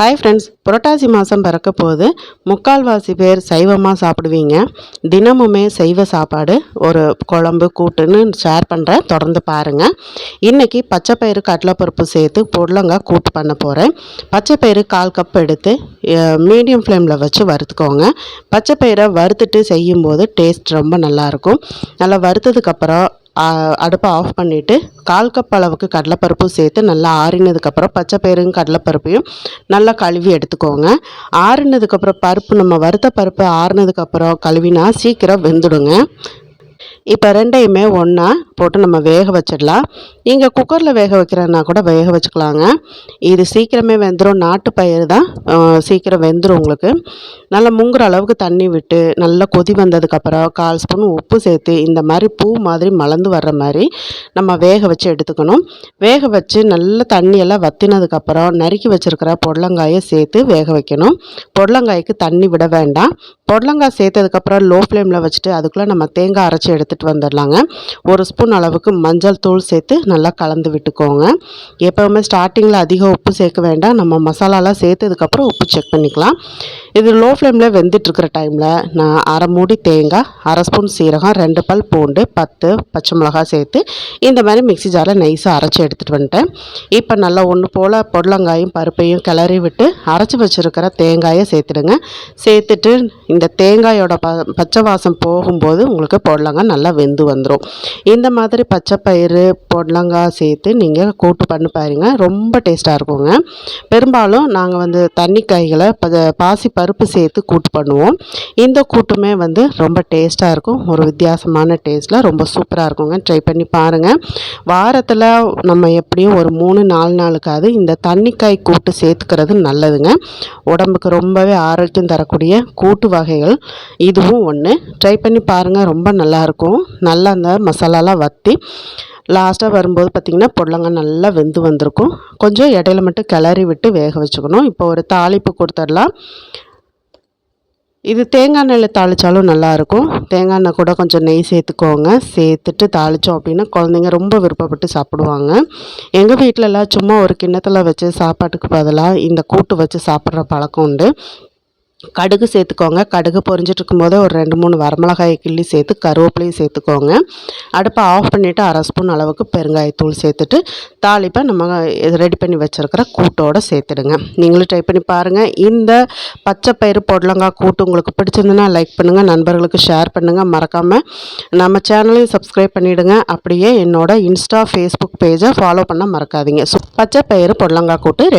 Hi friends புரட்டாசி மாதம் பிறக்க போது முக்கால்வாசி பேர் சைவமாக சாப்பிடுவீங்க. தினமுமே சைவ சாப்பாடு ஒரு குழம்பு கூட்டுன்னு ஷேர் பண்ணுறேன் தொடர்ந்து பாருங்கள் இன்றைக்கி பச்சைப்பயிறு கடலைப்பருப்பு சேர்த்து பொடலங்காய் கூட்டு பண்ண போகிறேன் பச்சைப்பயிறு கால் கப் எடுத்து மீடியம் ஃப்ளேமில் வச்சு வறுத்துக்கோங்க. பச்சைப்பயிரை வறுத்துட்டு செய்யும்போது டேஸ்ட் ரொம்ப நல்லாயிருக்கும் நல்லா வறுத்ததுக்கப்புறம் அடுப்பை ஆஃப் பண்ணிவிட்டு கால் கப் அளவுக்கு கடலைப்பருப்பும் சேர்த்து நல்லா ஆறினதுக்கப்புறம் பச்சை பயிரும் கடலைப்பருப்பையும் நல்லா கழுவி எடுத்துக்கோங்க. ஆறினதுக்கப்புறம் பருப்பு நம்ம வறுத்த பருப்பு ஆறினதுக்கப்புறம் கழுவினா சீக்கிரம் வெந்துடுங்க. இப்போ ரெண்டையுமே ஒன்றா போட்டு நம்ம வேக வச்சிடலாம். நீங்கள் குக்கரில் வேக வைக்கிறன்னா கூட வேக வச்சுக்கலாங்க. இது சீக்கிரமே வெந்துடும் நாட்டு பயிர் தான் சீக்கிரம் வெந்துடும் உங்களுக்கு. நல்லா முங்குற அளவுக்கு தண்ணி விட்டு நல்லா கொதி வந்ததுக்கப்புறம் கால் ஸ்பூன் உப்பு சேர்த்து இந்த மாதிரி பூ மாதிரி மலர்ந்து வர்ற மாதிரி நம்ம வேக வச்சு எடுத்துக்கணும். வேக வச்சு நல்ல தண்ணியெல்லாம் வத்தினதுக்கப்புறம் நறுக்கி வச்சுருக்கிற பொடலங்காயை சேர்த்து வேக வைக்கணும். பொடலங்காய்க்கு தண்ணி விட வேண்டாம். பொடலங்காய் சேர்த்ததுக்கப்புறம் லோ ஃப்ளேமில் வச்சுட்டு அதுக்குள்ளே நம்ம தேங்காய் அரைச்சி எடுத்து எடுத்துகிட்டு வந்துடலாங்க. ஒரு ஸ்பூன் அளவுக்கு மஞ்சள் தூள் சேர்த்து நல்லா கலந்து விட்டுக்கோங்க. எப்போவுமே ஸ்டார்டிங்கில் அதிக உப்பு சேர்க்க வேண்டாம். நம்ம மசாலாலாம் சேர்த்ததுக்கப்புறம் உப்பு செக் பண்ணிக்கலாம். இது லோ ஃப்ளேமில் வெந்துட்டுருக்கிற டைமில் நான் அரை மூடி தேங்காய் அரை ஸ்பூன் சீரகம் ரெண்டு பல் பூண்டு பத்து பச்சை மிளகா சேர்த்து இந்த மாதிரி மிக்சி ஜாரில் நைஸாக அரைச்சி எடுத்துகிட்டு வந்துட்டேன். இப்போ நல்லா ஒன்று போல் பொடலங்காயும் பருப்பையும் கிளறி விட்டு அரைச்சி வச்சுருக்கிற தேங்காயை சேர்த்துடுங்க. சேர்த்துட்டு இந்த தேங்காயோட ப பச்சை வாசம் போகும்போது உங்களுக்கு பொடலங்காய் நல்லா வெந்து வந்துடும் இந்த மாதிரி பச்சை பயிறு பொடலங்காய் சேர்த்து நீங்கள் கூட்டு பண்ணி பாருங்க. ரொம்ப டேஸ்ட்டாக இருக்குங்க. பெரும்பாலும் நாங்கள் வந்து தண்ணி காய்களை பாசி பருப்பு சேர்த்து கூட்டு பண்ணுவோம். இந்த கூட்டுமே வந்து ரொம்ப டேஸ்ட்டாக இருக்கும். ஒரு வித்தியாசமான டேஸ்ட்டில் ரொம்ப சூப்பராக இருக்குங்க. ட்ரை பண்ணி பாருங்கள் வாரத்தில் நம்ம எப்படியும் ஒரு மூணு நாலு நாளுக்காவது இந்த தண்ணிக்காய் கூட்டு சேர்த்துக்கிறது நல்லதுங்க. உடம்புக்கு ரொம்பவே ஆரோக்கியம் தரக்கூடிய கூட்டு வகைகள் இதுவும் ஒன்று ட்ரை பண்ணி பாருங்கள் ரொம்ப நல்லாயிருக்கும் நல்லா அந்த மசாலாலாம் வற்றி லாஸ்ட்டாக வரும்போது பார்த்திங்கன்னா புடலங்காய் நல்லா வெந்து வந்திருக்கும். கொஞ்சம் இடையில மட்டும் கிளறி விட்டு வேக வச்சுக்கணும். இப்போ ஒரு தாளிப்பு கொடுத்துடலாம். இது தேங்காய் எண்ணெயில் தாளித்தாலும் நல்லாயிருக்கும். தேங்காய் எண்ணெய் கூட கொஞ்சம் நெய் சேர்த்துக்கோங்க. சேர்த்துட்டு தாளித்தோம் அப்படின்னா குழந்தைங்க ரொம்ப விருப்பப்பட்டு சாப்பிடுவாங்க. எங்கள் வீட்டிலலாம் சும்மா ஒரு கிண்ணத்தில் வச்சு சாப்பாட்டுக்கு பதிலாக இந்த கூட்டு வச்சு சாப்பிட்ற பழக்கம் உண்டு. கடுகு சேர்த்துக்கோங்க. கடுகு பொரிஞ்சிட்டு இருக்கும்போது ஒரு ரெண்டு மூணு வரமிளகாய் கிள்ளி சேர்த்து கருவேப்பிலையும் சேர்த்துக்கோங்க. அடுப்பை ஆஃப் பண்ணிவிட்டு அரை ஸ்பூன் அளவுக்கு பெருங்காயத்தூள் சேர்த்துட்டு தாளிப்பை நம்ம ரெடி பண்ணி வச்சுருக்கிற கூட்டோடு சேர்த்துடுங்க. நீங்களும் ட்ரை பண்ணி பாருங்கள் இந்த பச்சை பயிறு பொடலங்காய் கூட்டு உங்களுக்கு பிடிச்சிருந்துன்னா லைக் பண்ணுங்கள் நண்பர்களுக்கு ஷேர் பண்ணுங்கள் மறக்காமல் நம்ம சேனலையும் சப்ஸ்கிரைப் பண்ணிவிடுங்க அப்படியே என்னோட இன்ஸ்டா ஃபேஸ்புக் பேஜை ஃபாலோ பண்ண மறக்காதீங்க. ஸோ பச்சை பயிறு பொடலங்காய் கூட்டு ரெடி